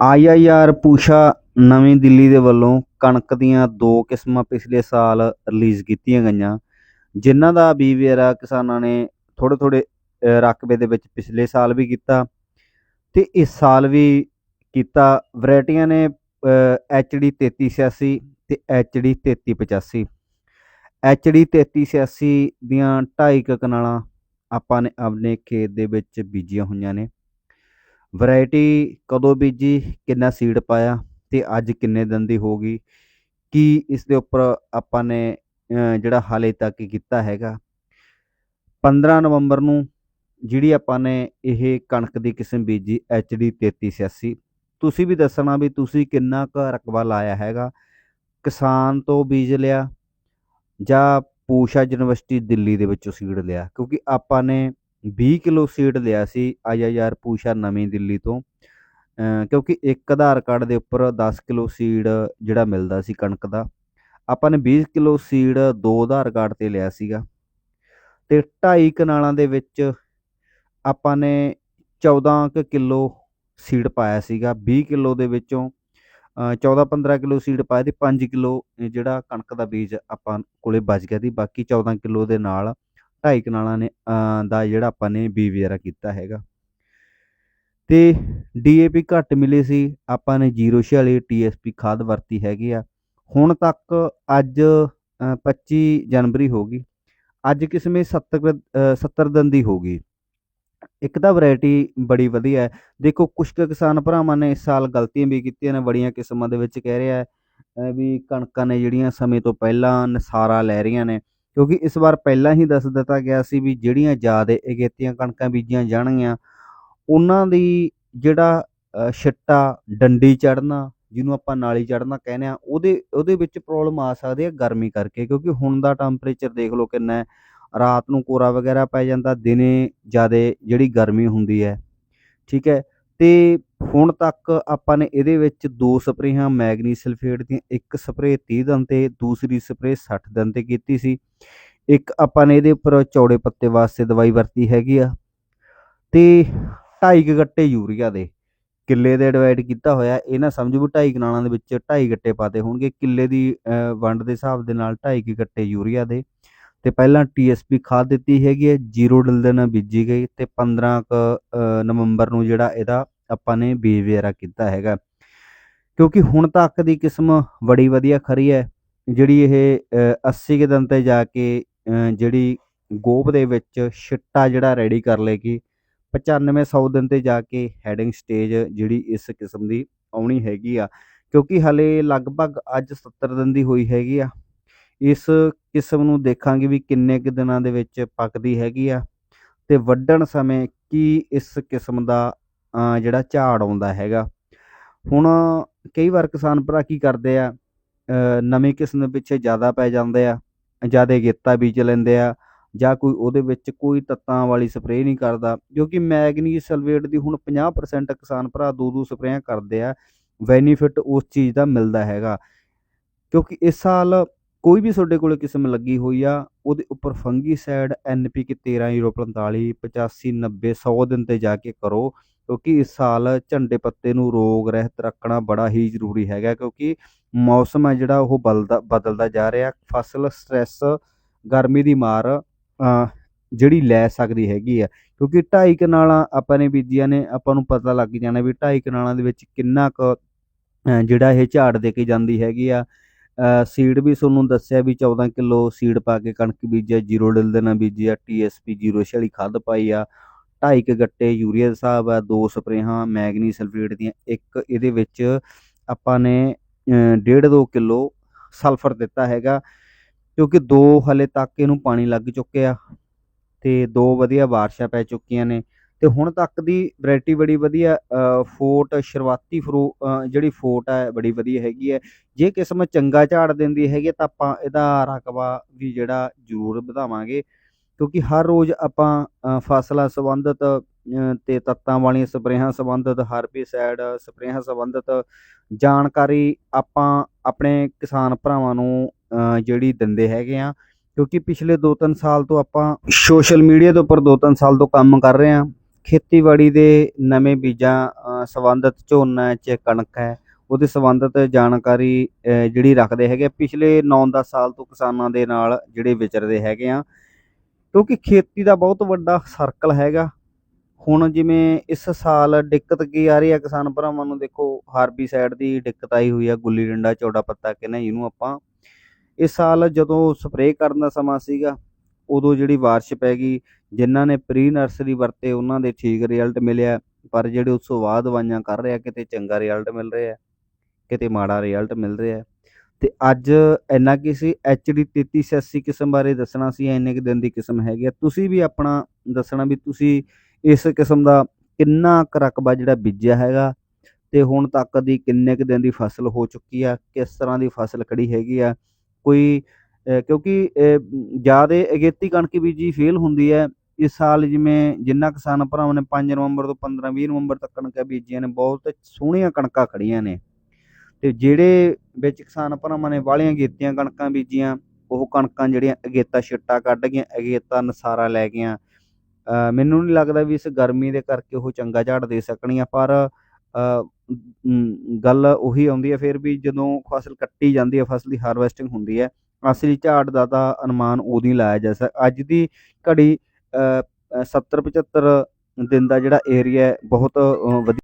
ਆਈਆਈਆਰ ਪੂਸ਼ਾ ਨਵੀਂ ਦਿੱਲੀ ਦੇ ਵੱਲੋਂ ਕਣਕ ਦੀਆਂ ਦੋ ਕਿਸਮਾਂ ਪਿਛਲੇ ਸਾਲ ਰਿਲੀਜ਼ ਕੀਤੀਆਂ ਗਈਆਂ, ਜਿਨ੍ਹਾਂ ਦਾ ਬੀਜ ਕਿਸਾਨਾਂ ਨੇ ਥੋੜ੍ਹੇ ਥੋੜ੍ਹੇ ਰਕਬੇ ਦੇ ਵਿੱਚ ਪਿਛਲੇ ਸਾਲ ਵੀ ਕੀਤਾ ਤੇ ਇਸ ਸਾਲ ਵੀ ਕੀਤਾ। ਵੈਰਾਈਟੀਆਂ ਨੇ ਐਚਡੀ 3386 ਤੇ ਐਚਡੀ 3385 ਐਚਡੀ 3386 ਦੀਆਂ 2.5 ਕਨਾਲਾਂ ਆਪਾਂ ਨੇ ਆਪਣੇ ਖੇਤ ਦੇ ਵਿੱਚ ਬੀਜੀਆਂ ਹੋਈਆਂ ਨੇ। ਵਰਾਇਟੀ ਕਦੋਂ ਬੀਜੀ, ਕਿੰਨਾ ਸੀਡ ਪਾਇਆ ਅਤੇ ਅੱਜ ਕਿੰਨੇ ਦਿਨ ਦੀ ਹੋ ਗਈ? ਕੀ ਇਸ ਦੇ ਉੱਪਰ ਆਪਾਂ ਨੇ ਜਿਹੜਾ ਹਾਲੇ ਤੱਕ ਕੀਤਾ ਹੈਗਾ? 15 ਨਵੰਬਰ ਨੂੰ ਜਿਹੜੀ ਆਪਾਂ ਨੇ ਇਹ ਕਣਕ ਦੀ ਕਿਸਮ ਬੀਜੀ ਐਚਡੀ 3386 ਤੁਸੀਂ ਵੀ ਦੱਸਣਾ ਵੀ ਤੁਸੀਂ ਕਿੰਨਾ ਕੁ ਰਕਬਾ ਲਾਇਆ ਹੈਗਾ? ਕਿਸਾਨ ਤੋਂ ਬੀਜ ਲਿਆ ਜਾਂ ਪੂਸ਼ਾ ਯੂਨੀਵਰਸਿਟੀ ਦਿੱਲੀ ਦੇ ਵਿੱਚੋਂ ਸੀਡ ਲਿਆ? ਕਿਉਂਕਿ ਆਪਾਂ ਨੇ 20 ਕਿਲੋ ਸੀਡ ਲਿਆ ਸੀ ਆਈਆਈਆਰ ਪੂਸ਼ਾ ਨਵੀਂ ਦਿੱਲੀ ਤੋਂ। ਕਿਉਂਕਿ ਇੱਕ ਆਧਾਰ ਕਾਰਡ ਦੇ ਉੱਪਰ 10 ਕਿਲੋ ਸੀਡ ਜਿਹੜਾ ਮਿਲਦਾ ਸੀ ਕਣਕ ਦਾ। ਆਪਾਂ ਨੇ 20 ਕਿਲੋ ਸੀਡ ਦੋ ਆਧਾਰ ਕਾਰਡ ਤੇ ਲਿਆ ਸੀਗਾ। ਤੇ 2.5 ਕਨਾਲਾਂ ਦੇ ਵਿੱਚ ਆਪਾਂ ਨੇ 14 ਕੁ ਕਿਲੋ ਸੀਡ ਪਾਇਆ ਸੀਗਾ। 20 ਕਿਲੋ ਦੇ ਵਿੱਚੋਂ 14-15 ਕਿਲੋ ਸੀਡ ਪਾਇਆ ਤੇ 5 ਕਿਲੋ ਜਿਹੜਾ ਕਣਕ ਦਾ ਬੀਜ ਆਪਾਂ ਕੋਲੇ ਬਚ ਗਿਆ ਸੀ। ਬਾਕੀ 14 ਕਿਲੋ ਦੇ ਨਾਲ ਢਾਈ ਕਨਾਲਾਂ ਨੇ ਦਾ ਜਿਹੜਾ ਆਪਾਂ ਨੇ ਬੀ ਕੀਤਾ ਹੈਗਾ। ਤੇ ਡੀਏਪੀ ਘੱਟ ਮਿਲੀ ਸੀ ਆਪਾਂ ਨੇ 046 ਟੀਐਸਪੀ ਖਾਦ ਵਰਤੀ ਹੈਗੀ ਆ। ਹੁਣ ਤੱਕ ਅੱਜ ਅ, 25 ਜਨਵਰੀ ਹੋ ਗਈ। ਅੱਜ ਕਿਸਮੇ 70 ਕੁ, 70 ਦਿਨ ਦੀ ਹੋ ਗਈ। ਇੱਕ ਤਾਂ ਵੈਰਾਈਟੀ ਬੜੀ ਵਧੀਆ ਹੈ। ਦੇਖੋ ਕੁਝ ਕੁ ਕਿਸਾਨ ਭਰਾਵਾਂ ਨੇ ਇਸ ਸਾਲ ਗਲਤੀਆਂ ਵੀ ਕੀਤੀਆਂ ਨੇ ਬੜੀਆਂ ਕਿਸਮਾਂ ਦੇ ਵਿੱਚ ਕਹਿ ਰਿਹਾ ਹੈ ਵੀ ਕਣਕਾਂ ਨੇ ਜਿਹੜੀਆਂ ਸਮੇਂ ਤੋਂ ਪਹਿਲਾਂ ਨਸਾਰਾ ਲੈ ਰਹੀਆਂ ਨੇ। ਕਿਉਂਕਿ ਇਸ ਵਾਰ ਪਹਿਲਾਂ ਹੀ ਦੱਸ ਦਿੱਤਾ ਗਿਆ ਸੀ ਵੀ ਜਿਹੜੀਆਂ ਜ਼ਿਆਦਾ ਅਗੇਤੀਆਂ ਕਣਕਾਂ ਬੀਜੀਆਂ ਜਾਣਗੀਆਂ, ਉਹਨਾਂ ਦੀ ਜਿਹੜਾ ਛਿੱਟਾ, ਡੰਡੀ ਚੜਨਾ ਜਿਹਨੂੰ ਆਪਾਂ ਨਾਲੀ ਚੜਨਾ ਕਹਿੰਦੇ ਆ, ਉਹਦੇ ਉਹਦੇ ਵਿੱਚ ਪ੍ਰੋਬਲਮ ਆ ਸਕਦੀ ਹੈ ਗਰਮੀ ਕਰਕੇ, ਕਿਉਂਕਿ ਹੁਣ ਦਾ ਟੈਂਪਰੇਚਰ ਦੇਖ ਲਓ ਕਿੰਨਾ ਹੈ, ਰਾਤ ਨੂੰ ਕੋਰਾ ਵਗੈਰਾ ਪੈ ਜਾਂਦਾ, ਦਿਨੇ ਜ਼ਿਆਦਾ ਜਿਹੜੀ ਗਰਮੀ ਹੁੰਦੀ ਹੈ, ਠੀਕ ਹੈ, ਤੇ ਹੁਣ ਤੱਕ ਆਪਾਂ ਨੇ ਇਹਦੇ ਵਿੱਚ ਦੋ ਸਪਰੇਹਾਂ ਮੈਗਨੀ ਸਲਫੇਟ ਦੀਆਂ, ਇੱਕ ਸਪਰੇਅ 30 ਦਿਨ ਤੇ, ਦੂਸਰੀ ਸਪਰੇਅ 60 ਦਿਨ ਤੇ ਕੀਤੀ ਸੀ। ਇੱਕ ਆਪਾਂ ਨੇ ਇਹਦੇ ਉੱਪਰ ਚੌੜੇ ਪੱਤੇ ਵਾਸਤੇ ਦਵਾਈ ਵਰਤੀ ਹੈਗੀ ਆ ਤੇ 2.5 ਗੱਟੇ ਯੂਰੀਆ ਦੇ ਕਿੱਲੇ ਦੇ ਡਿਵਾਈਡ ਕੀਤਾ ਹੋਇਆ। ਇਹ ਨਾ ਸਮਝੋ ਵੀ 2.5 ਕਨਾਲਾਂ ਦੇ ਵਿੱਚ 2.5 ਗੱਟੇ ਪਾਤੇ ਹੋਣਗੇ। ਕਿੱਲੇ ਦੀ ਵੰਡ ਦੇ ਹਿਸਾਬ ਦੇ ਨਾਲ 2.5 ਗੱਟੇ ਯੂਰੀਆ ਦੇ। ਤੇ ਪਹਿਲਾਂ ਟੀਐਸਪੀ ਖਾਦ ਦਿੱਤੀ ਹੈਗੀ ਹੈ, ਜ਼ੀਰੋ ਡਿਲ ਬੀਜੀ ਗਈ ਤੇ 15 ਕੁ ਨਵੰਬਰ ਨੂੰ ਜਿਹੜਾ ਇਹਦਾ ਆਪਾਂ ਨੇ ਬੀਜ ਕੀਤਾ ਹੈਗਾ। ਕਿਉਂਕਿ ਹੁਣ ਤੱਕ ਦੀ ਕਿਸਮ ਬੜੀ ਵਧੀਆ ਖਰੀ ਹੈ। ਜਿਹੜੀ ਇਹ ਅ, 80 ਕੁ ਦਿਨ ਤੇ ਜਾ ਕੇ ਜਿਹੜੀ ਗੋਭ ਦੇ ਵਿੱਚ ਛਿੱਟਾ ਜਿਹੜਾ ਰੈਡੀ ਕਰ ਲੇਗੀ 95 100 ਦਿਨ ਤੇ ਜਾ ਕੇ ਹੈਡਿੰਗ ਸਟੇਜ ਜਿਹੜੀ ਇਸ ਕਿਸਮ ਦੀ ਆਉਣੀ ਹੈਗੀ ਆ। ਕਿਉਂਕਿ ਹਲੇ ਲਗਭਗ ਅੱਜ 70 ਦਿਨ ਦੀ ਹੋਈ ਹੈਗੀ ਆ। ਇਸ ਕਿਸਮ ਨੂੰ ਦੇਖਾਂਗੇ ਵੀ ਕਿੰਨੇ ਕੁ ਦਿਨਾਂ ਦੇ ਵਿੱਚ ਪੱਕਦੀ ਹੈਗੀ ਆ। ਤੇ ਵੱਢਣ ਸਮੇਂ ਕੀ ਇਸ ਕਿਸਮ ਦਾ ਜਿਹੜਾ ਝਾੜ ਆਉਂਦਾ ਹੈਗਾ। ਹੁਣ ਕਈ ਵਾਰ ਕਿਸਾਨ ਭਰਾ ਕੀ ਕਰਦੇ ਆ ਨਵੀਂ ਕਿਸਮ ਦੇ ਪਿੱਛੇ ਜ਼ਿਆਦਾ ਪੈ ਜਾਂਦੇ ਆ, ਜ਼ਿਆਦਾ ਗੇਤਾ ਬੀਜ ਲੈਂਦੇ ਆ ਜਾਂ ਕੋਈ ਉਹਦੇ ਵਿੱਚ ਕੋਈ ਤੱਤਾਂ ਵਾਲੀ ਸਪਰੇਅ ਨਹੀਂ ਕਰਦਾ ਕਿਉਂਕਿ ਮੈਗਨੀ ਸਲਵੇਟ ਦੀ ਹੁਣ 50% ਕਿਸਾਨ ਭਰਾ ਦੋ ਦੋ ਸਪਰੇਆਂ ਕਰਦੇ ਆ, ਬੈਨੀਫਿਟ ਉਸ ਚੀਜ਼ ਦਾ ਮਿਲਦਾ ਹੈਗਾ। ਕਿਉਂਕਿ ਇਸ ਸਾਲ ਕੋਈ ਵੀ ਤੁਹਾਡੇ ਕੋਲ ਕਿਸਮ ਲੱਗੀ ਹੋਈ ਆ, ਉਹਦੇ ਉੱਪਰ ਫੰਗੀਸਾਈਡ ਐਨਪੀਕੇ 1345 85 90 100 ਦਿਨ ਤੇ ਜਾ ਕੇ ਕਰੋ। ਕਿਉਂਕਿ ਇਸ ਸਾਲ ਝੰਡੇ ਪੱਤੇ ਨੂੰ ਰੋਗ ਰਹਿਤ ਰੱਖਣਾ ਬੜਾ ਹੀ ਜ਼ਰੂਰੀ ਹੈਗਾ ਕਿਉਂਕਿ ਮੌਸਮ ਹੈ ਜਿਹੜਾ ਉਹ ਬਦਲਦਾ ਬਦਲਦਾ ਜਾ ਰਿਹਾ। ਫਸਲ ਸਟ੍ਰੈਸ ਗਰਮੀ ਦੀ ਮਾਰ ਅ, ਜਿਹੜੀ ਲੈ ਸਕਦੀ ਹੈਗੀ ਆ। ਕਿਉਂਕਿ ਢਾਈ ਕਨਾਲਾਂ ਆਪਾਂ ਨੇ ਬੀਜੀਆਂ ਨੇ ਆਪਾਂ ਨੂੰ ਪਤਾ ਲੱਗ ਜਾਣਾ ਵੀ ਢਾਈ ਕਨਾਲਾਂ ਦੇ ਵਿੱਚ ਕਿੰਨਾ ਕੁ ਜਿਹੜਾ ਇਹ ਝਾੜ ਦੇ ਕੇ ਜਾਂਦੀ ਹੈਗੀ ਆ। ਸੀਡ ਵੀ ਤੁਹਾਨੂੰ ਦੱਸਿਆ ਵੀ 14 ਕਿਲੋ ਸੀਡ ਪਾ ਕੇ ਕਣਕ ਬੀਜਿਆ ਜ਼ੀਰੋ ਡਿਲ ਦੇ ਨਾਲ ਬੀਜੀ ਆ ਟੀਐਸਪੀ 046 ਖਾਦ ਪਾਈ ਆ। ਢਾਈ ਕੁ ਗੱਟੇ ਯੂਰੀਆ ਦਾ ਹਿਸਾਬ ਆ ਦੋ ਸਪਰੇਹਾਂ ਮੈਗਨੀ ਸਲਫੇਟ ਦੀਆਂ ਇੱਕ ਇਹਦੇ ਵਿੱਚ ਆਪਾਂ ਨੇ ਡੇਢ ਦੋ ਕਿਲੋ ਸਲਫਰ ਦਿੱਤਾ ਹੈਗਾ ਕਿਉਂਕਿ ਦੋ ਹਲੇ ਤੱਕ ਇਹਨੂੰ ਪਾਣੀ ਲੱਗ ਚੁੱਕਿਆ ਤੇ ਦੋ ਵਧੀਆ ਬਾਰਿਸ਼ਾਂ ਪੈ ਚੁੱਕੀਆਂ ਨੇ ਤੇ ਹੁਣ ਤੱਕ ਦੀ ਵੈਰਾਈਟੀ ਬੜੀ ਵਧੀਆ ਅ, ਫੋਟ ਸ਼ੁਰੂਆਤੀ ਫਰੂ ਜਿਹੜੀ ਫੋਟ ਹੈ ਬੜੀ ਵਧੀਆ ਹੈਗੀ ਹੈ। ਜੇ ਕਿਸਮ ਚੰਗਾ ਝਾੜ ਦਿੰਦੀ ਹੈਗੀ ਹੈ ਤਾਂ ਆਪਾਂ ਇਹਦਾ ਰਕਬਾ ਵੀ ਜਿਹੜਾ ਜ਼ਰੂਰ ਵਧਾਵਾਂਗੇ। ਕਿਉਂਕਿ ਹਰ ਰੋਜ਼ ਆਪਾਂ ਫਸਲਾਂ ਸੰਬੰਧਿਤ ਅ, ਤੇ ਤੱਤਾਂ ਵਾਲੀਆਂ ਸਪਰੇਹਾਂ ਸੰਬੰਧਿਤ ਹਰਬੀਸਾਈਡ ਸਪਰੇਹਾਂ ਸੰਬੰਧਿਤ ਜਾਣਕਾਰੀ ਆਪਾਂ ਆਪਣੇ ਕਿਸਾਨ ਭਰਾਵਾਂ ਨੂੰ ਜਿਹੜੀ ਦਿੰਦੇ ਹੈਗੇ ਆ। ਕਿਉਂਕਿ ਪਿਛਲੇ 2-3 ਸਾਲ ਤੋਂ ਆਪਾਂ ਸੋਸ਼ਲ ਮੀਡੀਆ ਦੇ ਉੱਪਰ 2-3 ਸਾਲ ਤੋਂ ਕੰਮ ਕਰ ਰਹੇ ਆ। ਖੇਤੀਬਾੜੀ ਦੇ ਨਵੇਂ ਬੀਜਾਂ ਸੰਬੰਧਿਤ ਝੋਨਾ ਹੈ ਚਾਹੇ ਕਣਕ ਹੈ ਉਹਦੇ ਸੰਬੰਧਿਤ ਜਾਣਕਾਰੀ ਜਿਹੜੀ ਰੱਖਦੇ ਹੈਗੇ ਪਿਛਲੇ 9-10 ਸਾਲ ਤੋਂ ਕਿਸਾਨਾਂ ਦੇ ਨਾਲ ਜਿਹੜੇ ਵਿਚਰਦੇ ਹੈਗੇ ਆ ਕਿਉਂਕਿ ਖੇਤੀ ਦਾ ਬਹੁਤ ਵੱਡਾ ਸਰਕਲ ਹੈਗਾ। ਹੁਣ ਜਿਵੇਂ ਇਸ ਸਾਲ ਦਿੱਕਤ ਕੀ ਆ ਰਹੀ ਹੈ ਕਿਸਾਨ ਭਰਾਵਾਂ ਨੂੰ, ਦੇਖੋ ਹਾਰਬੀਸਾਈਡ ਦੀ ਦਿੱਕਤ ਆਈ ਹੋਈ ਆ, ਗੁੱਲੀ ਡੰਡਾ, ਚੌੜਾ ਪੱਤਾ ਕਹਿੰਦੇ ਜਿਹਨੂੰ ਆਪਾਂ ਇਸ ਸਾਲ ਜਦੋਂ ਸਪਰੇਅ ਕਰਨ ਦਾ ਸਮਾਂ ਸੀਗਾ, ਉਦੋਂ ਜਿਹੜੀ ਬਾਰਿਸ਼ ਪੈ ਗਈ, ਜਿਨ੍ਹਾਂ ਨੇ ਪ੍ਰੀ ਨਰਸਰੀ ਵਰਤੇ, ਉਹਨਾਂ ਦੇ ਠੀਕ ਰਿਜ਼ਲਟ ਮਿਲਿਆ। ਪਰ ਜਿਹੜੇ ਉਸ ਤੋਂ ਬਾਅਦ ਦਵਾਈਆਂ ਕਰ ਰਿਹਾ, ਕਿਤੇ ਚੰਗਾ ਰਿਜ਼ਲਟ ਮਿਲ ਰਿਹਾ, ਕਿਤੇ ਮਾੜਾ ਰਿਜ਼ਲਟ ਮਿਲ ਰਿਹਾ। ਤੇ ਅੱਜ ਇੰਨਾ ਕੀ ਸੀ? ਐਚ ਡੀ ਤੇਤੀ 3380 ਕਿਸਮ ਬਾਰੇ ਦੱਸਣਾ ਸੀ, ਇੰਨੇ ਕੁ ਦਿਨ ਦੀ ਕਿਸਮ ਹੈਗੀ ਆ। ਤੁਸੀਂ ਵੀ ਆਪਣਾ ਦੱਸਣਾ ਵੀ ਤੁਸੀਂ ਇਸ ਕਿਸਮ ਦਾ ਕਿੰਨਾ ਕੁ ਰਕਬਾ ਜਿਹੜਾ ਬੀਜਿਆ ਹੈਗਾ ਤੇ ਹੁਣ ਤੱਕ ਦੀ ਕਿੰਨੇ ਕੁ ਦਿਨ ਦੀ ਫਸਲ ਹੋ ਚੁੱਕੀ ਆ, ਕਿਸ ਤਰ੍ਹਾਂ ਦੀ ਫਸਲ ਖੜੀ ਹੈਗੀ ਆ। ਕੋਈ ਕਿਉਂਕਿ ਜ਼ਿਆਦਾ ਅਗੇਤੀ ਕਣਕ ਬੀਜੀ ਫੇਲ ਹੁੰਦੀ ਹੈ, ਇਸ ਸਾਲ ਜਿਵੇਂ ਜਿੰਨਾ ਕਿਸਾਨ ਭਰਾਵਾਂ ਨੇ 5 ਨਵੰਬਰ ਤੋਂ 15 20 ਨਵੰਬਰ ਤੱਕ ਕਣਕਾਂ ਬੀਜੀਆਂ ਨੇ, ਬਹੁਤ ਸੋਹਣੀਆਂ ਕਣਕਾਂ ਖੜੀਆਂ ਨੇ। ਅਤੇ ਜਿਹੜੇ ਵਿੱਚ ਕਿਸਾਨ ਭਰਾਵਾਂ ਨੇ ਵਾਲੀਆਂ ਗੇਤੀਆਂ ਕਣਕਾਂ ਬੀਜੀਆਂ, ਉਹ ਕਣਕਾਂ ਜਿਹੜੀਆਂ ਅਗੇਤਾ ਛਿੱਟਾ ਕੱਢ ਗਈਆਂ, ਅਗੇਤਾ ਨਸਾਰਾ ਲੈ ਗਈਆਂ। ਮੈਨੂੰ ਨਹੀਂ ਲੱਗਦਾ ਵੀ ਇਸ ਗਰਮੀ ਦੇ ਕਰਕੇ ਉਹ ਚੰਗਾ ਝਾੜ ਦੇ ਸਕਣੀਆਂ, ਪਰ ਗੱਲ ਉਹੀ ਆਉਂਦੀ ਹੈ ਫਿਰ ਵੀ ਜਦੋਂ ਫਸਲ ਕੱਟੀ ਜਾਂਦੀ ਹੈ, ਫਸਲ ਦੀ ਹਾਰਵੈਸਟਿੰਗ ਹੁੰਦੀ ਹੈ, ਅਸਲੀ ਝਾੜ ਦਾ ਤਾਂ ਅਨੁਮਾਨ ਉਦੋਂ ਹੀ ਲਾਇਆ ਜਾ ਸਕਦਾ। ਅੱਜ ਦੀ ਘੜੀ 70 75 ਦਿਨ ਦਾ ਜਿਹੜਾ ਏਰੀਆ ਬਹੁਤ ਵਧੀਆ